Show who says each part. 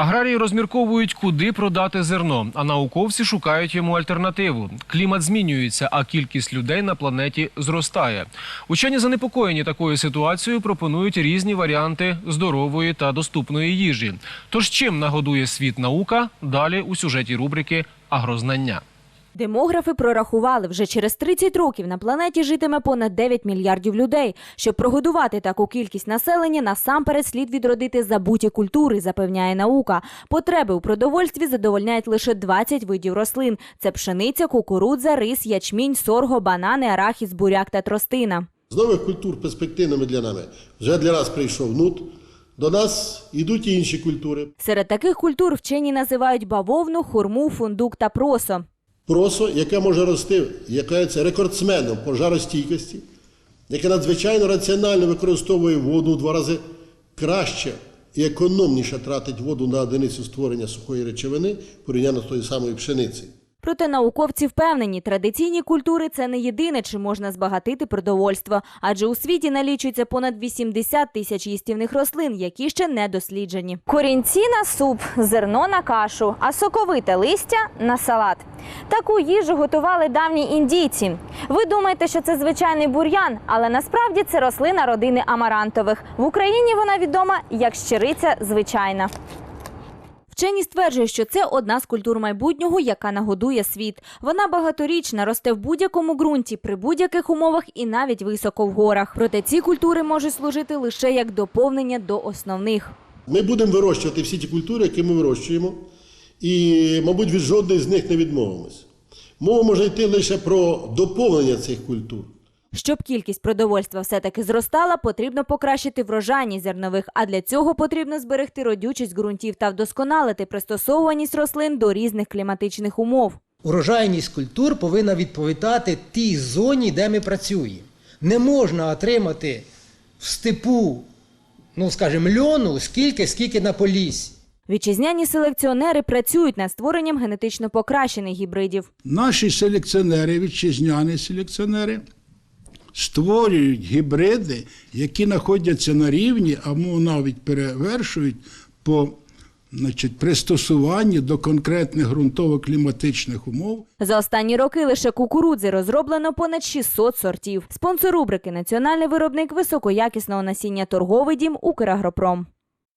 Speaker 1: Аграрії розмірковують, куди продати зерно, а науковці шукають йому альтернативу. Клімат змінюється, а кількість людей на планеті зростає. Учені занепокоєні такою ситуацією пропонують різні варіанти здорової та доступної їжі. Тож чим нагодує світ наука? Далі у сюжеті рубрики Агрознання.
Speaker 2: Демографи прорахували, вже через 30 років на планеті житиме понад 9 мільярдів людей. Щоб прогодувати таку кількість населення, насамперед слід відродити забуті культури, запевняє наука. Потреби у продовольстві задовольняють лише 20 видів рослин: це пшениця, кукурудза, рис, ячмінь, сорго, банани, арахіс, буряк та тростина.
Speaker 3: З нових культур перспективними для нами вже для нас прийшов нут. До нас йдуть і інші культури.
Speaker 2: Серед таких культур вчені називають бавовну, хурму, фундук та просо.
Speaker 3: Просо, яке може рости, яке є рекордсменом пожаростійкості, яке надзвичайно раціонально використовує воду в два рази краще і економніше тратить воду на одиницю створення сухої речовини порівняно з тою самою пшеницею.
Speaker 2: Проте науковці впевнені, традиційні культури це не єдине, чим можна збагатити продовольство, адже у світі налічується понад 80 тисяч їстівних рослин, які ще не досліджені. Корінці на суп, зерно на кашу, а соковите листя на салат. Таку їжу готували давні індійці. Ви думаєте, що це звичайний бур'ян, але насправді це рослина родини амарантових. В Україні вона відома як щириця звичайна. Вчені стверджують, що це одна з культур майбутнього, яка нагодує світ. Вона багаторічна, росте в будь-якому ґрунті, при будь-яких умовах і навіть високо в горах. Проте ці культури можуть служити лише як доповнення до основних.
Speaker 3: Ми будемо вирощувати всі ті культури, які ми вирощуємо, і, мабуть, від жодної з них не відмовимось. Мова може йти лише про доповнення цих культур.
Speaker 2: Щоб кількість продовольства все-таки зростала, потрібно покращити врожайність зернових, а для цього потрібно зберегти родючість ґрунтів та вдосконалити пристосованість рослин до різних кліматичних умов.
Speaker 4: Урожайність культур повинна відповідати тій зоні, де ми працюємо. Не можна отримати в степу, ну скажімо, льону скільки, скільки на полісі.
Speaker 2: Вітчизняні селекціонери працюють над створенням генетично покращених гібридів.
Speaker 5: Наші селекціонери, вітчизняні селекціонери, створюють гібриди, які знаходяться на рівні, або навіть перевершують по значить, пристосуванні до конкретних ґрунтово-кліматичних умов.
Speaker 2: За останні роки лише кукурудзи розроблено понад 600 сортів. Спонсор рубрики Національний виробник високоякісного насіння торговий дім Украгропром.